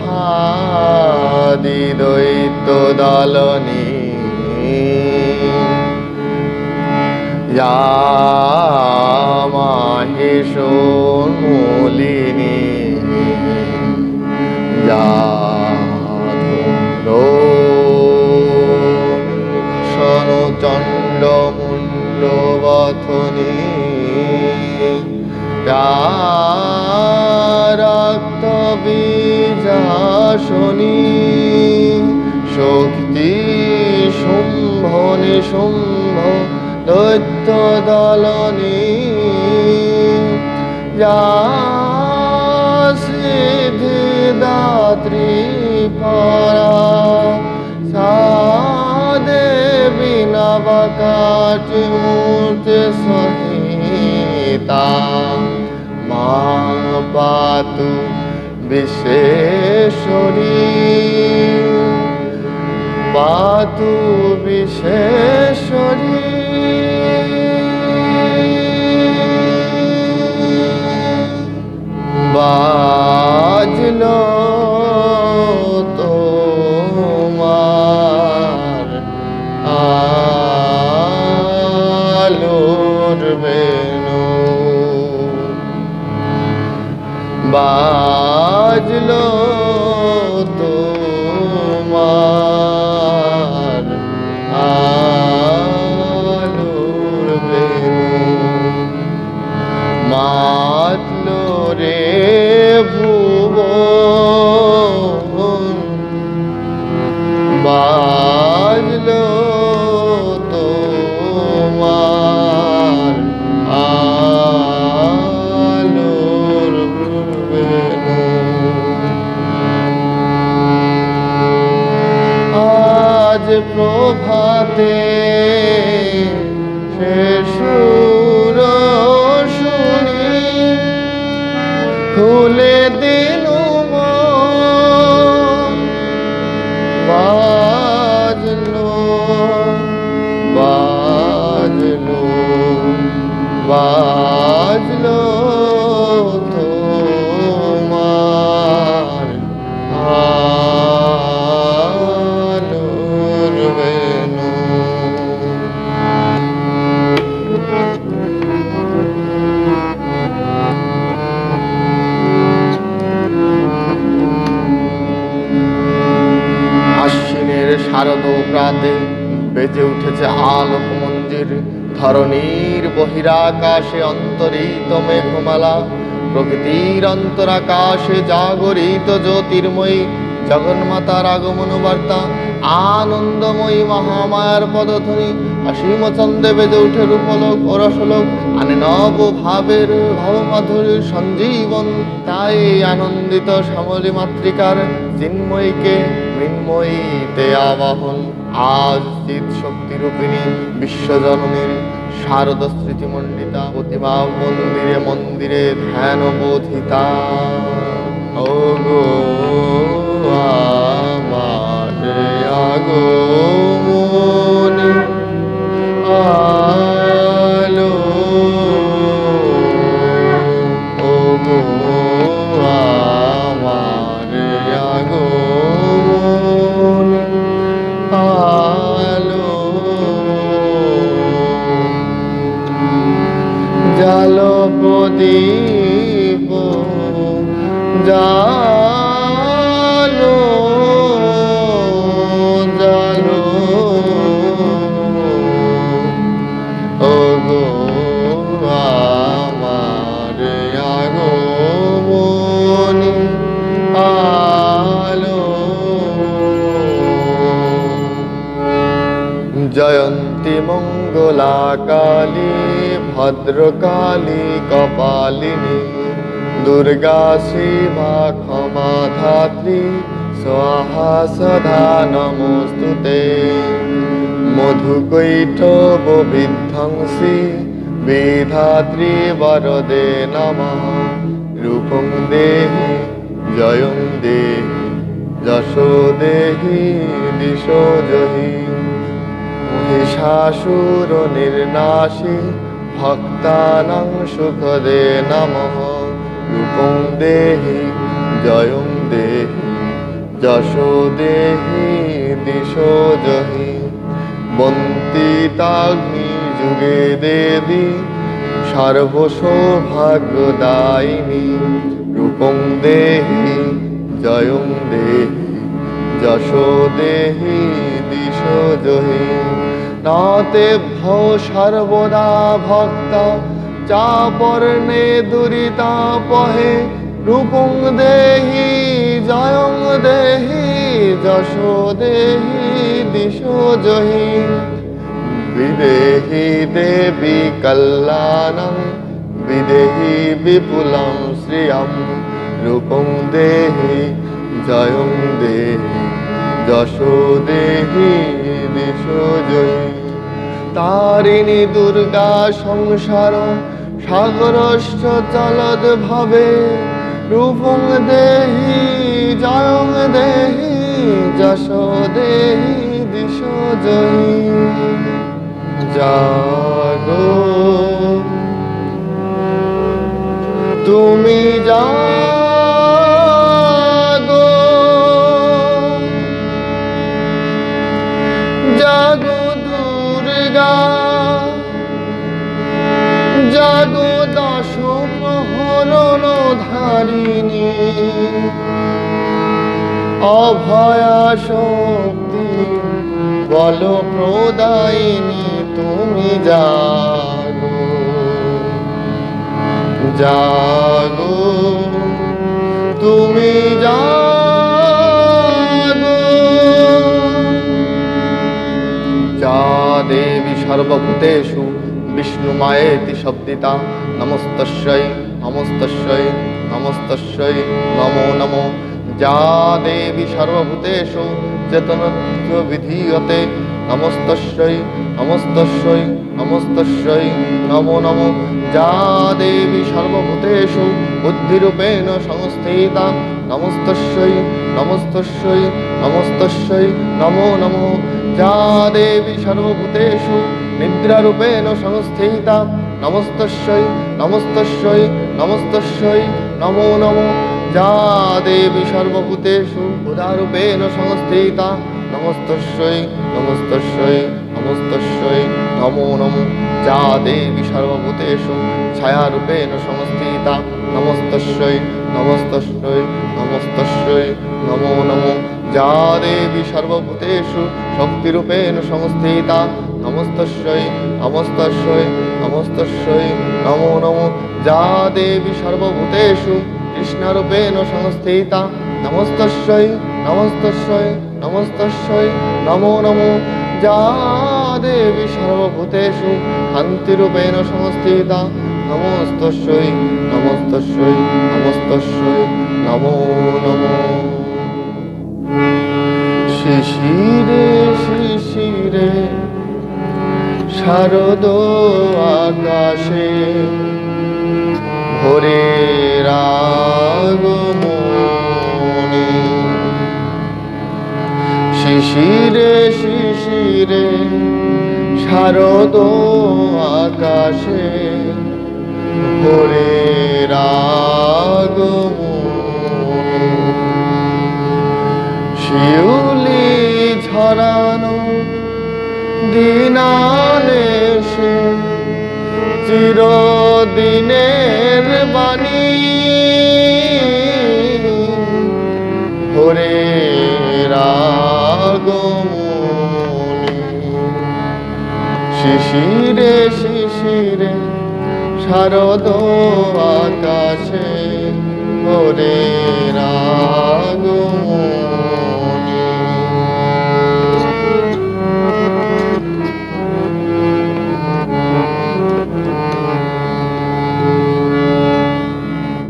ভাদি দৈত দালনি ইয়া বীজাসনী শক্তি শুম্ভ নিশুম্ভ দৈত্য দলনী। যা সিদ্ধি দাত্রী পরা সাদেবী নবকাটি মূর্তি সহিতা। মা পাতু বিশেষরী পাতু বিশেষরী বাজলো বাজলো আজ প্রভাতে সে মন্দির, ধরণীর বহিরাকাশে অন্তরিত মেঘমালা, প্রকৃতির অন্তরাকাশে জাগরিত জ্যোতির্ময়ী জগন্মাতার আগমন বার্তা, আনন্দময়ী মহামায়ার পদধ্বনি, অসীম চন্দ্রে বেজে উঠে রূপলোক ও রসলোক, আনে নব ভাবের ভাবমাধুরীর সঞ্জীবন। তাই আনন্দিত শ্যামলী মাতৃকার চিন্ময়ীকে মৃন্ময়ীতে আবাহন। আজ চিত শক্তি রূপিণী বিশ্বজননীর শারদ স্মৃতি মন্ডিতা প্রতিমা মন্দিরে মন্দিরে ধ্যান বোধিতা ও গো আমার আগো। মঙ্গলা কালী ভদ্রকালী, কপালিনী, দুর্গা শিবা ক্ষমা ধাত্রী স্বাহা সদা নমস্তুতে। মধুকৈঠব বিধ্বংসী বিধাত্রী বরদে নমঃ। রূপং দেহি, জয়ং দেহি, যশো দেহি, দিশো জহি। মহিষাসুর নির্নাশী ভক্তানাং সুখদে নমঃ। রূপং দেহি, জয়ং দেহি, যশো দেহি, দিশো জহি। বন্তিতাগ্নি যুগে দেবী সর্বসৌভাগ্যদায়িনী রূপং দেহি, জয়ং দেহি, যশো দেহি, দিশো জহি। ভৌ সর্বদা ভক্তা চাপর্ণে দুরিতা পহে, রূপং দেহি, জয়ং দেহি, যশো দেহি, দিশো জহি। বিদেহি দেবী কল্যাণং, বিদেহি বিপুলং শ্রিয়ম রূপং দেহি, জয়ং দেহি, যশো দেহি। দিশো জয়ী। তারিণী দুর্গা সংসার সাগরশ্চ চলদ ভাবে, রূপং দেহি, জয়ং দেহি, যশো দেহি, দিশো জয়ী। জাগো। তুমি জাগো ধারিণী অভয়া শক্তি বল প্রদায়িনী, তুমি জাগো জাগো তুমি জাগো যা দেবী সর্বভূতেষু বিষ্ণু মায়েতি শব্দিতা, নমস্তস্যৈ নমস্তস্যৈ। নমস্তস্যৈ নমো নমো। যা দেবী সর্বভূতেষু চেতনত্ব বিধীয়তে। নমস্তস্যৈ নমস্তস্যৈ নমস্তস্যৈ, নমো নমো। যা দেবী সর্বভূতেষু বুদ্ধিরূপেণ সংস্থিতা। নমস্তস্যৈ নমস্তস্যৈ নমস্তস্যৈ, নমো নমো। যা দেবী সর্বভূতেষু নিদ্রারূপেণ সংস্থিতা। নমস্তস্যৈ নমস্তস্যৈ নমস্তস্যৈ নমো নমো যা দেবী সর্বভূতেষু উদারূপেণ সংস্থিতা নমস্তস্যৈ নমস্তস্যৈ নমস্তস্যৈ নমো নমো যা দেবী সর্বভূতেষু ছায়ারূপেণ সংস্থিতা নমস্তস্যৈ নমস্তস্যৈ নমস্তস্যৈ নমো নমো যা দেবী সর্বভূতেষু শক্তিরূপেণ সংস্থিতা নমস্তস্যৈ নমস্তস্যৈ নমস্তস্যৈ নমো নমো। যা দেবী সর্বভূতেষু কৃষ্ণরূপেণ সংস্থিতা। নমস্তস্যৈ নমস্তস্যৈ নমস্তস্যৈ নমো নমো। যা দেবী সর্বভূতেষু, শান্তিরূপেণ সংস্থিতা। নমস্তস্যৈ নমস্তস্যৈ নমস্তস্যৈ নমো নমো। শিশিরে শিশিরে, শারদ শিশিরে শিশিরে শারদ আকাশে ভোরে রাগমণি শিউলি ঝরানো দিনানে সে চিরদিনের শিশিরে শিশিরে শারদ আকাশে ওরে রাগো